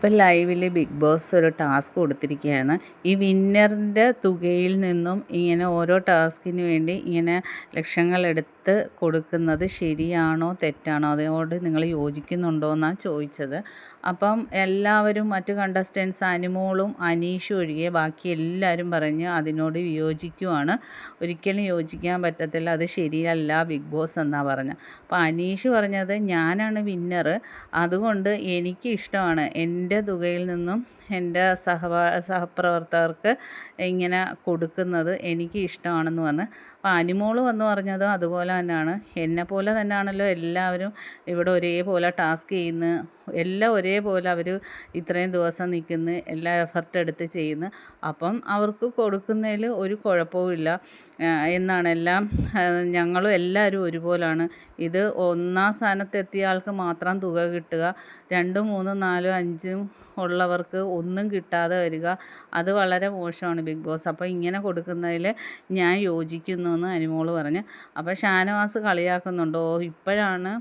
ഇപ്പം ലൈവിൽ big boss ഒരു ടാസ്ക് കൊടുത്തിരിക്കുകയാണ്. ഈ വിന്നറിന്റെ തുകയിൽ നിന്നും ഇങ്ങനെ ഓരോ ടാസ്കിന് വേണ്ടി ഇങ്ങനെ ലക്ഷങ്ങളെടുത്ത് കൊടുക്കുന്നത് ശരിയാണോ തെറ്റാണോ? അതിനോട് നിങ്ങൾ യോജിക്കുന്നുണ്ടോ എന്നാണ് ചോദിച്ചത്. അപ്പം എല്ലാവരും മറ്റ് കണ്ടസ്റ്റൻസ് അനുമോളും അനീഷും ഒഴികെ ബാക്കി എല്ലാവരും പറഞ്ഞ് അതിനോട് വിയോജിക്കുവാണ്. ഒരിക്കലും യോജിക്കാൻ പറ്റത്തില്ല അത് ശരിയല്ല ബിഗ് ബോസ് എന്നാണ് പറഞ്ഞത് അപ്പോൾ അനീഷ് പറഞ്ഞത് ഞാനാണ് വിന്നർ അതുകൊണ്ട് എനിക്ക് ഇഷ്ടമാണ് എന്റെ എന്റെ തുകയിൽ നിന്നും എന്റെ സഹപാ സഹപ്രവർത്തകർക്ക് ഇങ്ങനെ കൊടുക്കുന്നത് എനിക്ക് ഇഷ്ടമാണെന്ന് പറഞ്ഞ്. അപ്പോൾ അനിമോൾ വന്ന് പറഞ്ഞതും അതുപോലെ തന്നെയാണ്. എന്നെ പോലെ തന്നെയാണല്ലോ എല്ലാവരും ഇവിടെ ഒരേപോലെ ടാസ്ക് ചെയ്യുന്നു എല്ലാം ഒരേപോലെ അവർ ഇത്രയും ദിവസം നിൽക്കുന്നു എല്ലാ എഫർട്ട് എടുത്ത് ചെയ്യുന്നു. അപ്പം അവർക്ക് കൊടുക്കുന്നതിൽ ഒരു കുഴപ്പവുമില്ല എന്നാണ് എല്ലാം ഞങ്ങളും എല്ലാവരും ഒരുപോലാണ്. ഇത് ഒന്നാം സ്ഥാനത്തെത്തിയ ആൾക്ക് മാത്രം തുക കിട്ടുക. രണ്ടും മൂന്നും നാലും അഞ്ചും ഉള്ളവർക്ക് ഒന്നും കിട്ടാതെ വരിക. അത് വളരെ മോശമാണ് ബിഗ് ബോസ്. അപ്പോൾ ഇങ്ങനെ കൊടുക്കുന്നതിൽ ഞാൻ യോജിക്കുന്നു എന്ന് അനിമോൾ പറഞ്ഞ്. അപ്പോൾ ഷാനവാസ് കളിയാക്കുന്നുണ്ടോ. ഇപ്പോഴാണ്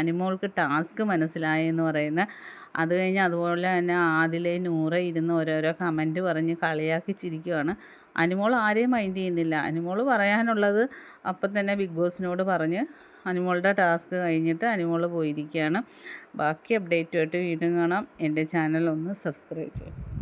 അനിമോൾക്ക് ടാസ്ക് മനസ്സിലായെന്ന് പറയുന്നത്. അത് കഴിഞ്ഞ് അതുപോലെ തന്നെ ആദിലെ നൂറ് ഇരുന്ന് ഓരോരോ കമന്റ് പറഞ്ഞ് കളിയാക്കി ചിരിക്കുവാണ് അനുമോൾ ആരെയും മൈൻഡ് ചെയ്യുന്നില്ല. അനുമോൾ പറയാനുള്ളത് അപ്പം തന്നെ ബിഗ് ബോസിനോട് പറഞ്ഞ് അനുമോളുടെ ടാസ്ക് കഴിഞ്ഞിട്ട് അനുമോൾ പോയിരിക്കുകയാണ്. ബാക്കി അപ്ഡേറ്റുമായിട്ട് വീണ്ടും കാണാം. എന്റെ ചാനൽ ഒന്ന് സബ്സ്ക്രൈബ് ചെയ്യും